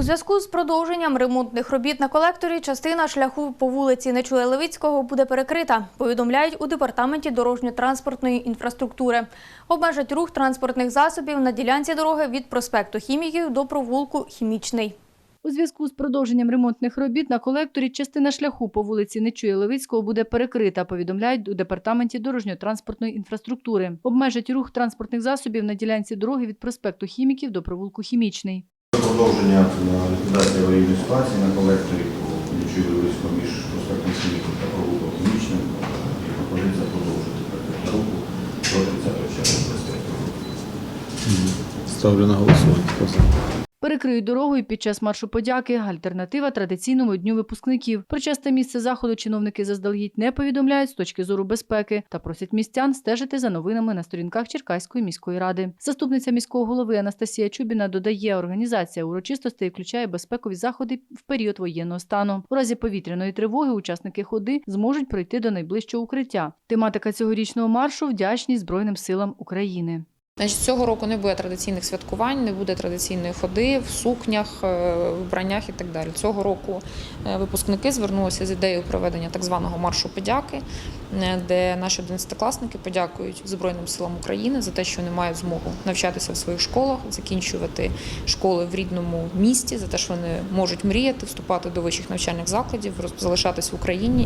У зв'язку з продовженням ремонтних робіт на колекторі частина шляху по вулиці Нечуя Левицького буде перекрита. Повідомляють у департаменті дорожньо-транспортної інфраструктури. Обмежать рух транспортних засобів на ділянці дороги від проспекту Хіміків до провулку Хімічний. У зв'язку з продовженням ремонтних робіт на колекторі частина шляху по вулиці Нечуя Левицького буде перекрита, повідомляють у департаменті дорожньо-транспортної інфраструктури. Обмежать рух транспортних засобів на ділянці дороги від проспекту Хіміків до провулку Хімічний. Продовження ліквідації аварійної ситуації на колекторі по Лічові військо між проспектом Сініком та провулком Хімічним і пропозиція продовжити руху до 30 червня 2025 року. Ставлю на голосування. Перекриють дорогою під час маршу подяки. Альтернатива традиційному дню випускників. Про час та місце заходу чиновники заздалегідь не повідомляють з точки зору безпеки та просять містян стежити за новинами на сторінках Черкаської міської ради. Заступниця міського голови Анастасія Чубіна додає, організація урочистостей включає безпекові заходи в період воєнного стану. У разі повітряної тривоги учасники ходи зможуть пройти до найближчого укриття. Тематика цьогорічного маршу вдячність Збройним силам України. Значить, цього року не буде традиційних святкувань, не буде традиційної ходи в сукнях, е, вбраннях і так далі. Цього року е, випускники звернулися з ідеєю проведення так званого маршу подяки, е, де наші одинадцятикласники подякують Збройним силам України за те, що вони мають змогу навчатися в своїх школах, закінчувати школи в рідному місті, за те, що вони можуть мріяти, вступати до вищих навчальних закладів, залишатись в Україні